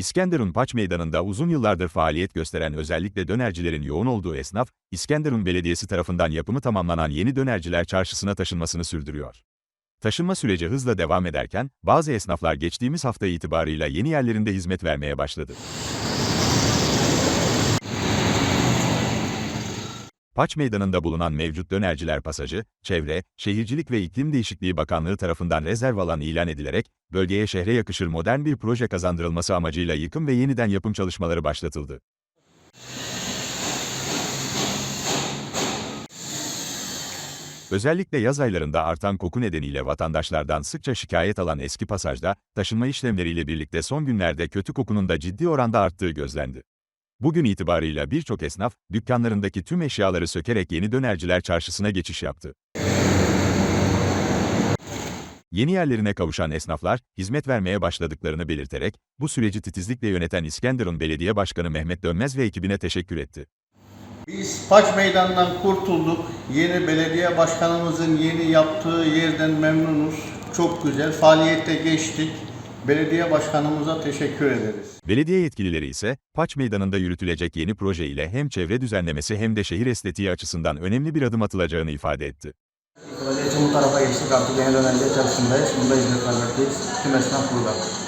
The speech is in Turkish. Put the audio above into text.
İskenderun Paç Meydanı'nda uzun yıllardır faaliyet gösteren özellikle dönercilerin yoğun olduğu esnaf, İskenderun Belediyesi tarafından yapımı tamamlanan yeni dönerciler çarşısına taşınmasını sürdürüyor. Taşınma süreci hızla devam ederken, bazı esnaflar geçtiğimiz hafta itibarıyla yeni yerlerinde hizmet vermeye başladı. Paç Meydanı'nda bulunan mevcut dönerciler pasajı, Çevre, Şehircilik ve İklim Değişikliği Bakanlığı tarafından rezerv alan ilan edilerek, bölgeye şehre yakışır modern bir proje kazandırılması amacıyla yıkım ve yeniden yapım çalışmaları başlatıldı. Özellikle yaz aylarında artan koku nedeniyle vatandaşlardan sıkça şikayet alan eski pasajda, taşınma işlemleriyle birlikte son günlerde kötü kokunun da ciddi oranda arttığı gözlendi. Bugün itibarıyla birçok esnaf, dükkanlarındaki tüm eşyaları sökerek yeni dönerciler çarşısına geçiş yaptı. Yeni yerlerine kavuşan esnaflar, hizmet vermeye başladıklarını belirterek, bu süreci titizlikle yöneten İskenderun Belediye Başkanı Mehmet Dönmez ve ekibine teşekkür etti. Biz Paç Meydanı'ndan kurtulduk. Yeni belediye başkanımızın yeni yaptığı yerden memnunuz. Çok güzel. Faaliyette geçtik. Belediye başkanımıza teşekkür ederiz. Belediye yetkilileri ise, Paç Meydanı'nda yürütülecek yeni proje ile hem çevre düzenlemesi hem de şehir estetiği açısından önemli bir adım atılacağını ifade etti. Bu tarafa geçtik artık yeni dönemde çalışındayız. Bunda hizmet vermekteyiz. Tüm esnaf burada.